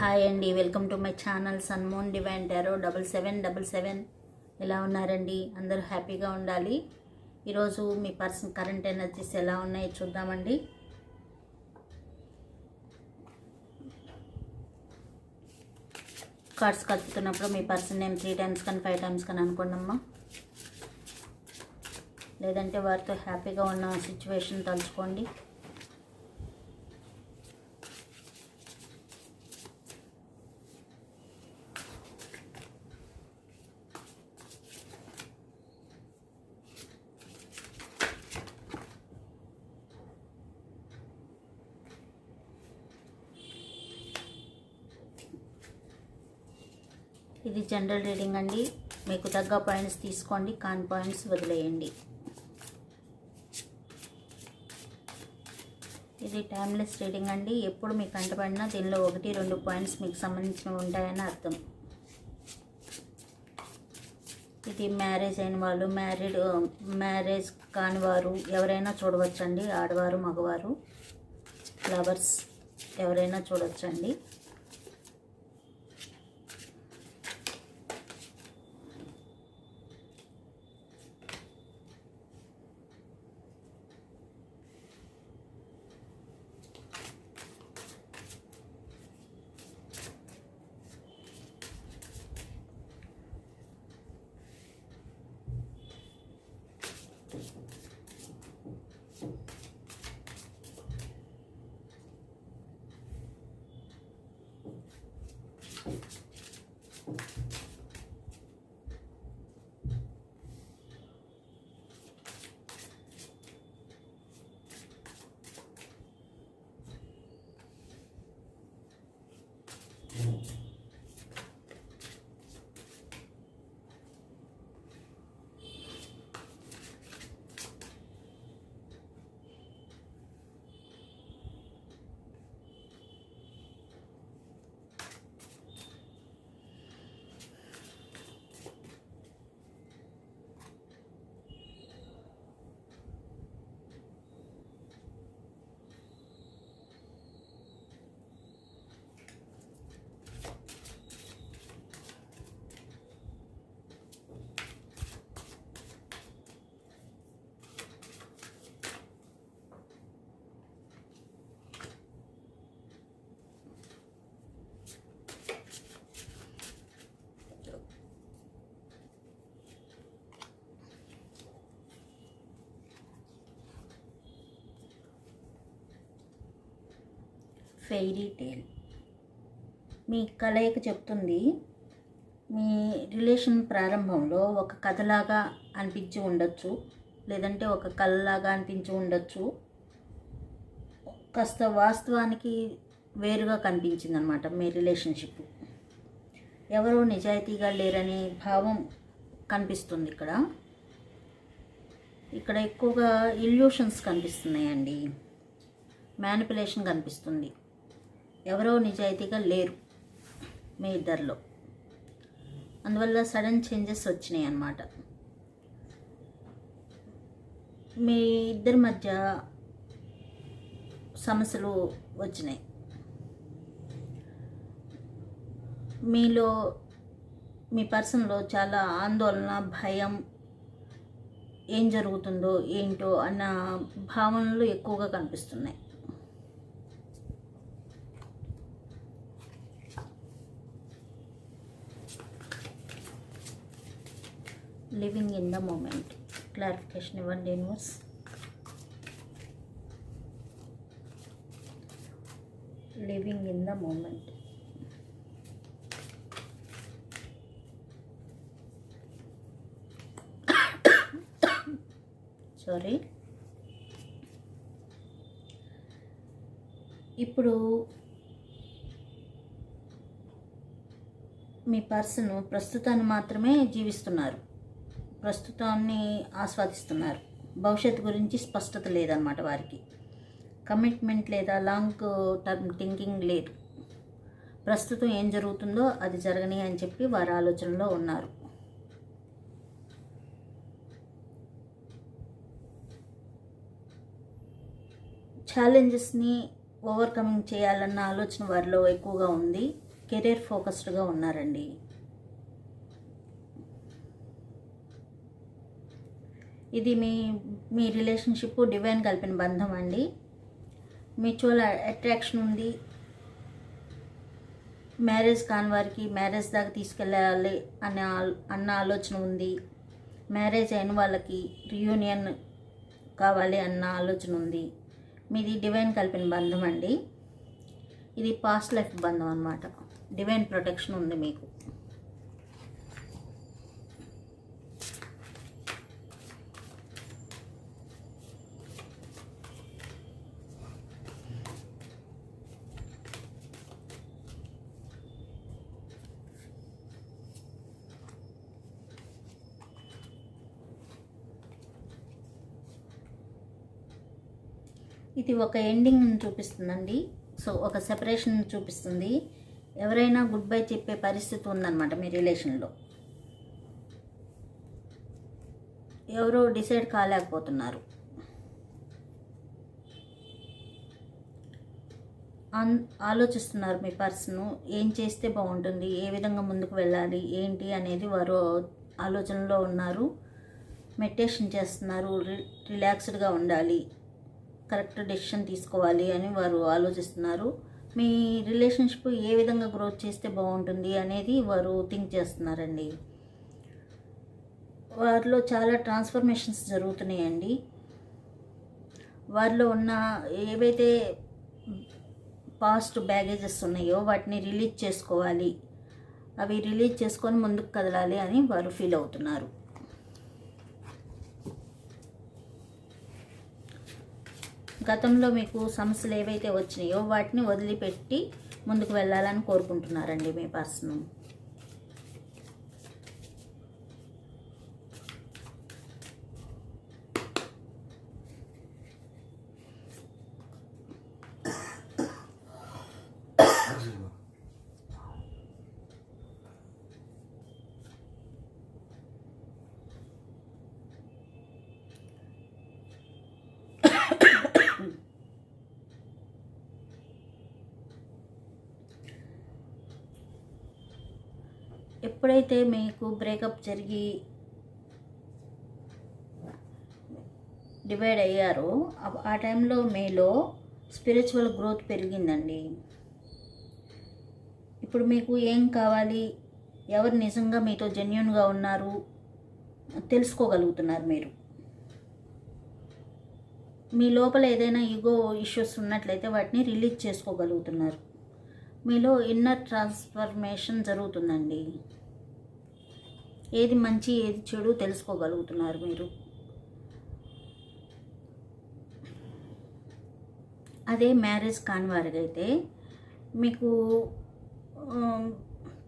Hi అండి welcome to my channel Sunmoon divine tarot double seven double seven. ఎలా ఉన్నారండి? అందరూ హ్యాపీగా ఉండాలి. ఈరోజు మీ పర్సన్ కరెంట్ ఎనర్జీస్ ఎలా ఉన్నాయో చూద్దామండి. కార్డ్స్ కలుపుతున్నప్పుడు మీ పర్సన్ నేమ్ త్రీ టైమ్స్ కానీ ఫైవ్ టైమ్స్ కానీ అనుకోండమ్మా. లేదంటే వారితో హ్యాపీగా ఉన్న సిచ్యువేషన్ తలుచుకోండి. ఇది జనరల్ రీడింగ్ అండి. మీకు తగ్గ పాయింట్స్ తీసుకోండి. కాన్ పాయింట్స్ వదిలేయండి. ఇది టైమ్లెస్ రీడింగ్ అండి. ఎప్పుడు మీకు కంటపడినా దీనిలో ఒకటి రెండు పాయింట్స్ మీకు సంబంధించినవి ఉంటాయని అర్థం. ఇది మ్యారేజ్ అయిన వాళ్ళు మ్యారీడ్ మ్యారేజ్ కాని వారు ఎవరైనా చూడవచ్చండి. ఆడవారు మగవారు లవర్స్ ఎవరైనా చూడవచ్చండి. ఫెయిరీ టేల్ మీ కలయిక చెప్తుంది మీ రిలేషన్ ప్రారంభంలో ఒక కథలాగా అనిపించి ఉండొచ్చు లేదంటే ఒక కళలాగా అనిపించి ఉండొచ్చు. కాస్త వాస్తవానికి వేరుగా కనిపించింది అనమాట మీ రిలేషన్షిప్ ఎవరో నిజాయితీగా లేరనే భావం కనిపిస్తుంది ఇక్కడ. ఇక్కడ ఎక్కువగా ఇల్యూషన్స్ కనిపిస్తున్నాయండి. మ్యానిపులేషన్ కనిపిస్తుంది. ఎవరో నిజాయితీగా లేరు మీ ఇద్దరిలో. అందువల్ల సడన్ చేంజెస్ వచ్చినాయి అన్నమాట. మీ ఇద్దరి మధ్య సమస్యలు వచ్చినాయి. మీలో మీ పర్సన్లో చాలా ఆందోళన భయం ఏం జరుగుతుందో ఏంటో అన్న భావనలు ఎక్కువగా కనిపిస్తున్నాయి. Living in the moment clarification ఇవ్వండి news living in the moment sorry ఇప్పుడు మీ పర్సన్ ప్రస్తుతాన్ని మాత్రమే జీవిస్తున్నారు. ప్రస్తుతాన్ని ఆస్వాదిస్తున్నారు. భవిష్యత్తు గురించి స్పష్టత లేదన్నమాట వారికి. కమిట్మెంట్ లేదా లాంగ్ టర్మ్ థింకింగ్ లేదు. ప్రస్తుతం ఏం జరుగుతుందో అది జరగని అని చెప్పి వారి ఆలోచనలో ఉన్నారు. ఛాలెంజెస్ని ఓవర్కమింగ్ చేయాలన్న ఆలోచన వారిలో ఎక్కువగా ఉంది. కెరీర్ ఫోకస్డ్గా ఉన్నారండి. ఇది మీ మీ రిలేషన్షిప్ డివైన్ కలిపిన బంధం అండి. మ్యూచువల్ అట్రాక్షన్ ఉంది. మ్యారేజ్ కాని వారికి మ్యారేజ్ దాకా తీసుకెళ్ళాలి అనే అన్న ఆలోచన ఉంది. మ్యారేజ్ అయిన వాళ్ళకి రియూనియన్ కావాలి అన్న ఆలోచన ఉంది. మీది డివైన్ కలిపిన బంధం అండి. ఇది పాస్ట్ లైఫ్ బంధం అన్నమాట. డివైన్ ప్రొటెక్షన్ ఉంది మీకు. ఇది ఒక ఎండింగ్ని చూపిస్తుందండి. సో ఒక సెపరేషన్ చూపిస్తుంది. ఎవరైనా గుడ్ బై చెప్పే పరిస్థితి ఉందన్నమాట మీ రిలేషన్లో ఎవరో డిసైడ్ కాలేకపోతున్నారు. అన్ ఆలోచిస్తున్నారు మీ పర్సన్ ఏం చేస్తే బాగుంటుంది? ఏ విధంగా ముందుకు వెళ్ళాలి? ఏంటి అనేది వారు ఆలోచనలో ఉన్నారు. మెడిటేషన్ చేస్తున్నారు. రి రిలాక్స్డ్గా ఉండాలి. కరెక్ట్ డెసిషన్ తీసుకోవాలి అని వారు ఆలోచిస్తున్నారు. మీ రిలేషన్షిప్ ఏ విధంగా గ్రోత్ చేస్తే బాగుంటుంది అనేది వారు థింక్ చేస్తున్నారండి. వారిలో చాలా ట్రాన్స్ఫర్మేషన్స్ జరుగుతున్నాయండి. వారిలో ఉన్న ఏవైతే పాస్ట్ బ్యాగేజెస్ ఉన్నాయో వాటిని రిలీజ్ చేసుకోవాలి. అవి రిలీజ్ చేసుకొని ముందుకు కదలాలి అని వారు ఫీల్ అవుతున్నారు. గతంలో మీకు సమస్యలు ఏవైతే వచ్చినాయో వాటిని వదిలిపెట్టి ముందుకు వెళ్ళాలని కోరుకుంటున్నారండి మీ పర్సన్. ఎప్పుడైతే మీకు బ్రేకప్ జరిగి డివైడ్ అయ్యారో ఆ- టైంలో మీలో స్పిరిచువల్ గ్రోత్ పెరిగిందండి. ఇప్పుడు మీకు ఏం కావాలి? ఎవరు నిజంగా మీతో జెన్యున్గా ఉన్నారు? తెలుసుకోగలుగుతున్నారు మీరు. మీ లోపల ఏదైనా ఈగో ఇష్యూస్ ఉన్నట్లయితే వాటిని రిలీజ్ చేసుకోగలుగుతున్నారు. మీలో ఇన్నర్ ట్రాన్స్ఫర్మేషన్ జరుగుతుందండి. ఏది మంచి ఏది చెడు తెలుసుకోగలుగుతున్నారు మీరు. అదే మ్యారేజ్ కాని వారికైతే మీకు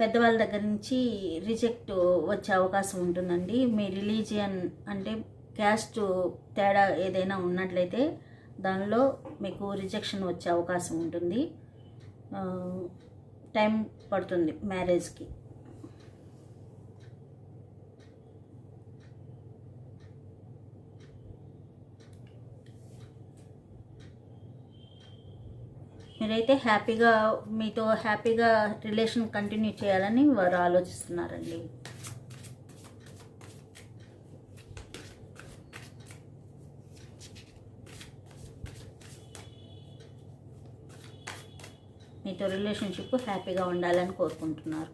పెద్దవాళ్ళ దగ్గర నుంచి రిజెక్ట్ వచ్చే అవకాశం ఉంటుందండి. మీ రిలీజియన్ అంటే క్యాస్ట్ తేడా ఏదైనా ఉన్నట్లయితే దానిలో మీకు రిజెక్షన్ వచ్చే అవకాశం ఉంటుంది. టైం పడుతుంది మ్యారేజ్కి. మీరైతే హ్యాపీగా మీతో హ్యాపీగా రిలేషన్ కంటిన్యూ చేయాలని వారు ఆలోచిస్తున్నారండి. మీతో రిలేషన్షిప్ హ్యాపీగా ఉండాలని కోరుకుంటున్నారు.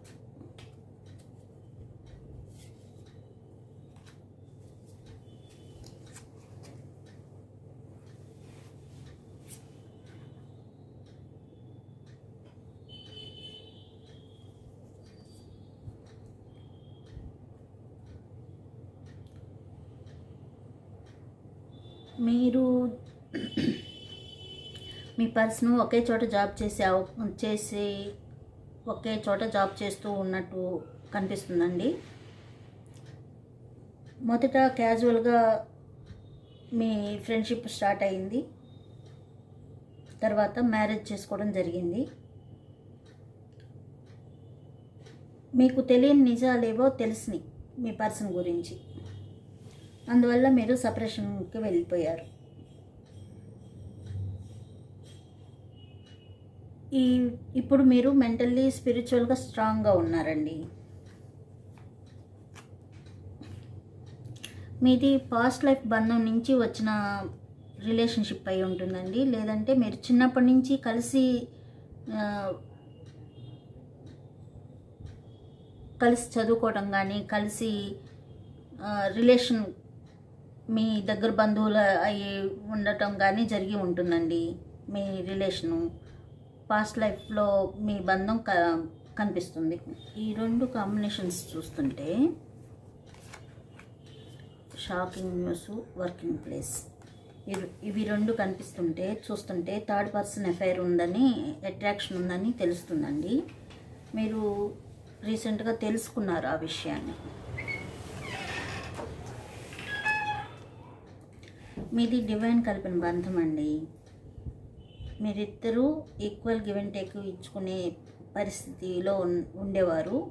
మీరు మీ పర్సన్ ఒకే చోట జాబ్ చేసే చేసి ఒకే చోట జాబ్ చేస్తూ ఉన్నట్టు కనిపిస్తుందండి. మొదట క్యాజువల్గా మీ ఫ్రెండ్షిప్ స్టార్ట్ అయింది. తర్వాత మ్యారేజ్ చేసుకోవడం జరిగింది. మీకు తెలియని నిజాలేవో తెలిసినాయి మీ పర్సన్ గురించి. అందువల్ల మీరు సపరేషన్కి వెళ్ళిపోయారు. ఈ ఇప్పుడు మీరు మెంటల్లీ స్పిరిచువల్గా స్ట్రాంగ్గా ఉన్నారండి. మీది పాస్ట్ లైఫ్ బంధం నుంచి వచ్చిన రిలేషన్షిప్ అయి ఉంటుందండి. లేదంటే మీరు చిన్నప్పటి నుంచి కలిసి కలిసి చదువుకోవటం కానీ కలిసి రిలేషన్ మీ దగ్గర బంధువులు అయ్యి ఉండటం కానీ జరిగి ఉంటుందండి మీ రిలేషను. పాస్ట్ లైఫ్లో మీ బంధం క కనిపిస్తుంది. ఈ రెండు కాంబినేషన్స్ చూస్తుంటే షాకింగ్ న్యూస్ వర్కింగ్ ప్లేస్. ఇవి ఇవి రెండు కనిపిస్తుంటే చూస్తుంటే థర్డ్ పర్సన్ ఎఫైర్ ఉందని అట్రాక్షన్ ఉందని తెలుస్తుందండి. మీరు రీసెంట్గా తెలుసుకున్నారు ఆ విషయాన్ని? మీది డివైన్ కలిపిన బంధం అండి మీరిద్దరూ ఈక్వల్ గివ్ అండ్ టేక్ ఇచ్చుకునే పరిస్థితిలో ఉన్- ఉండేవారు.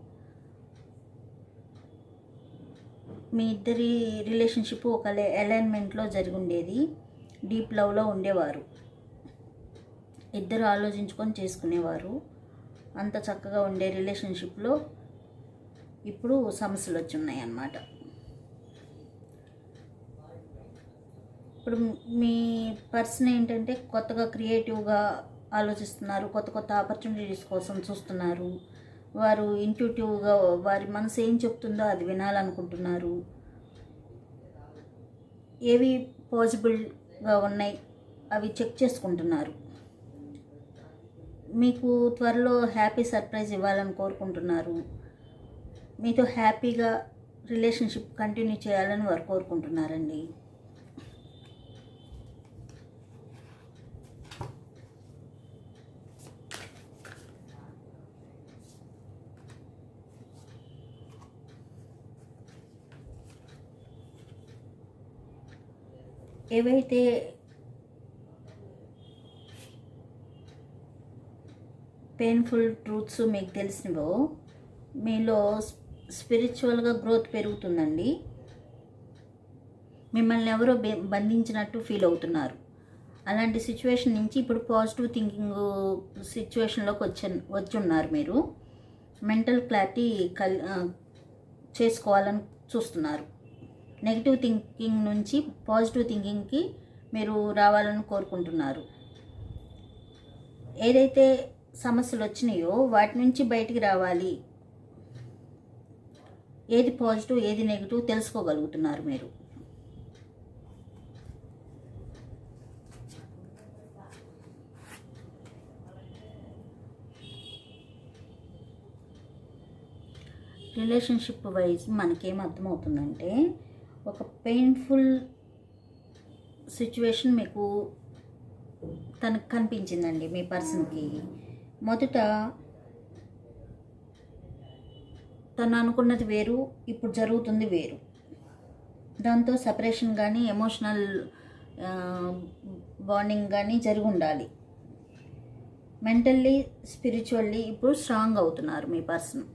మీ ఇద్దరి రిలేషన్షిప్ ఒక అలైన్మెంట్లో జరిగి ఉండేది. డీప్ లవ్లో ఉండేవారు. ఇద్దరు ఆలోచించుకొని చేసుకునేవారు. అంత చక్కగా ఉండే రిలేషన్షిప్లో ఇప్పుడు సమస్యలు వచ్చి ఉన్నాయి అన్నమాట ఇప్పుడు మీ పర్సన్ ఏంటంటే కొత్తగా క్రియేటివ్గా ఆలోచిస్తున్నారు కొత్త కొత్త ఆపర్చునిటీస్ కోసం చూస్తున్నారు. వారు ఇంట్యూటివ్గా వారి మనసు ఏం చెప్తుందో అది వినాలనుకుంటున్నారు. ఏవి పాసిబుల్గా ఉన్నాయి అవి చెక్ చేసుకుంటున్నారు. మీకు త్వరలో హ్యాపీ సర్ప్రైజ్ ఇవ్వాలని కోరుకుంటున్నారు. మీతో హ్యాపీగా రిలేషన్షిప్ కంటిన్యూ చేయాలని వారు కోరుకుంటున్నారండి. ఏవైతే పెయిన్ఫుల్ ట్రూత్స్ మీకు తెలిసినవో మీలో స్పిరిచువల్గా గ్రోత్ పెరుగుతుందండి. మిమ్మల్ని ఎవరో బంధించినట్టు ఫీల్ అవుతున్నారు. అలాంటి సిచ్యువేషన్ నుంచి ఇప్పుడు పాజిటివ్ థింకింగ్ సిచ్యువేషన్లోకి వచ్చి వచ్చి ఉన్నారు మీరు. మెంటల్ క్లారిటీ కల్ చేసుకోవాలని చూస్తున్నారు. నెగిటివ్ థింకింగ్ నుంచి పాజిటివ్ థింకింగ్కి మీరు రావాలని కోరుకుంటున్నారు. ఏదైతే సమస్యలు వచ్చినాయో వాటి నుంచి బయటికి రావాలి. ఏది పాజిటివ్ ఏది నెగిటివ్ తెలుసుకోగలుగుతున్నారు మీరు. రిలేషన్షిప్ వైజ్ మనకేం అర్థమవుతుందంటే ఒక పెయిన్ఫుల్ సిచ్యువేషన్ మీకు తనకు కనిపించిందండి మీ పర్సన్కి మొదట తను అనుకున్నది వేరు ఇప్పుడు జరుగుతుంది వేరు. దాంతో సపరేషన్ కానీ ఎమోషనల్ బాండింగ్ కానీ జరిగి ఉండాలి. మెంటల్లీ స్పిరిచువల్లీ ఇప్పుడు స్ట్రాంగ్ అవుతున్నారు మీ పర్సన్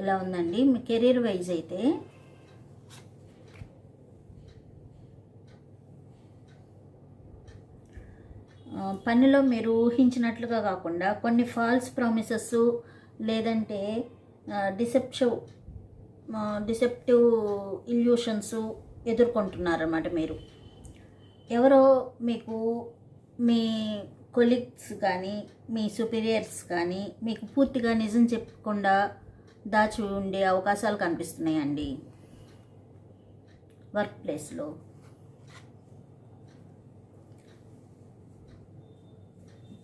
ఇలా ఉందండి? మీ కెరీర్ వైజ్ అయితే పనిలో మీరు ఊహించినట్లుగా కాకుండా కొన్ని ఫాల్స్ ప్రామిసెస్ లేదంటే డిసెప్టివ్ డిసెప్టివ్ ఇల్యూషన్స్ ఎదుర్కొంటున్నారన్నమాట మీరు. ఎవరో మీకు మీ కొలీగ్స్ కానీ మీ సుపీరియర్స్ కానీ మీకు పూర్తిగా నిజం చెప్పకుండా దాచి ఉండే అవకాశాలు కనిపిస్తున్నాయండి. వర్క్ ప్లేస్లో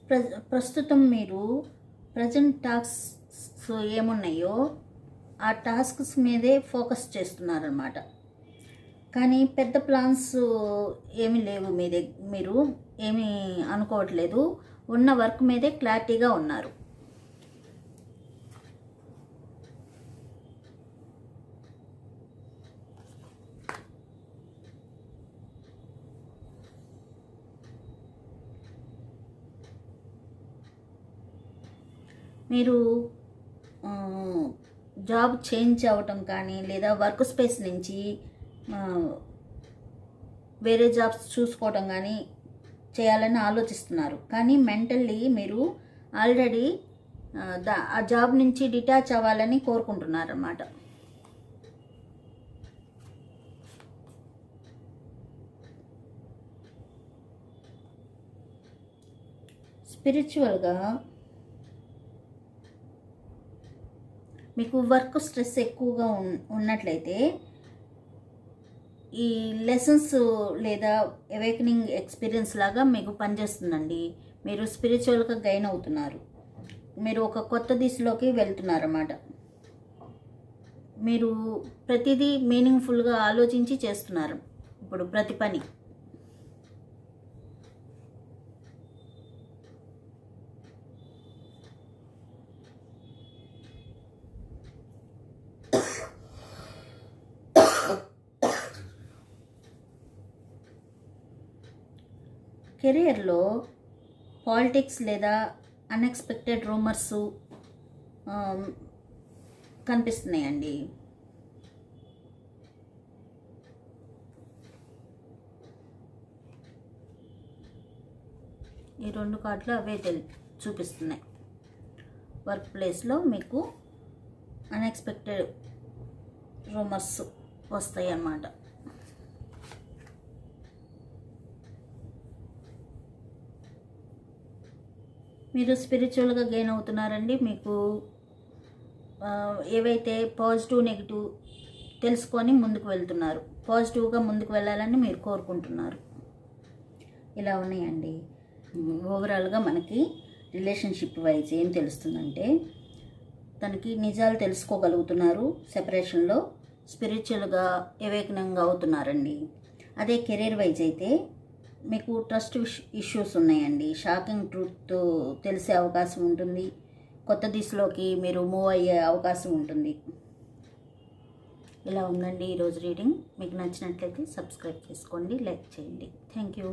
ప్ర ప్రస్తుతం మీరు ప్రజెంట్ టాస్క్స్ ఏమున్నాయో ఆ టాస్క్స్ మీదే ఫోకస్ చేస్తున్నారనమాట కానీ పెద్ద ప్లాన్స్ ఏమీ లేవు మీ దగ్గర మీరు ఏమీ అనుకోవట్లేదు. ఉన్న వర్క్ మీదే క్లారిటీగా ఉన్నారు. మీరు జాబ్ చేంజ్ అవ్వటం కానీ లేదా వర్క్ స్పేస్ నుంచి వేరే జాబ్స్ చూసుకోవటం కానీ చేయాలని ఆలోచిస్తున్నారు. కానీ మెంటల్లీ మీరు ఆల్రెడీ దా ఆ జాబ్ నుంచి డిటాచ్ అవ్వాలని కోరుకుంటున్నారన్నమాట. స్పిరిచువల్గా మీకు వర్క్ స్ట్రెస్ ఎక్కువగా ఉన్నట్లయితే ఈ లెసన్స్ లేదా అవేకనింగ్ ఎక్స్పీరియన్స్ లాగా మీకు పనిచేస్తుందండి. మీరు స్పిరిచువల్గా గైన్ అవుతున్నారు. మీరు ఒక కొత్త దిశలోకి వెళ్తున్నారన్నమాట. మీరు ప్రతిదీ మీనింగ్ఫుల్గా ఆలోచించి చేస్తున్నారు. ఇప్పుడు ప్రతి పని. కెరియర్లో పాలిటిక్స్ లేదా అన్ఎక్స్పెక్టెడ్ రూమర్స్ కనిపిస్తున్నాయండి. ఈ రెండు కార్డులు అవే తెలి చూపిస్తున్నాయి. వర్క్ ప్లేస్లో మీకు అన్ఎక్స్పెక్టెడ్ రూమర్స్ వస్తాయి అన్నమాట మీరు స్పిరిచువల్గా గెయిన్ అవుతున్నారండి. మీకు ఏవైతే పాజిటివ్ నెగిటివ్ తెలుసుకొని ముందుకు వెళ్తున్నారు. పాజిటివ్గా ముందుకు వెళ్ళాలని మీరు కోరుకుంటున్నారు. ఇలా ఉన్నాయండి. ఓవరాల్గా మనకి రిలేషన్షిప్ వైజ్ ఏం తెలుస్తుందంటే తనకి నిజాలు తెలుసుకోగలుగుతున్నారు. సెపరేషన్లో స్పిరిచువల్గా వివేకనంగా అవుతున్నారండి. అదే కెరీర్ వైజ్ అయితే మీకు ట్రస్ట్ ఇష్యూస్ ఉన్నాయండి. షాకింగ్ ట్రూత్ తెలిసే అవకాశం ఉంటుంది. కొత్త దిశలోకి మీరు మూవ్ అయ్యే అవకాశం ఉంటుంది. ఇలా ఉందండి ఈరోజు రీడింగ్. మీకు నచ్చినట్లయితే సబ్స్క్రైబ్ చేసుకోండి లైక్ చేయండి. Thank you.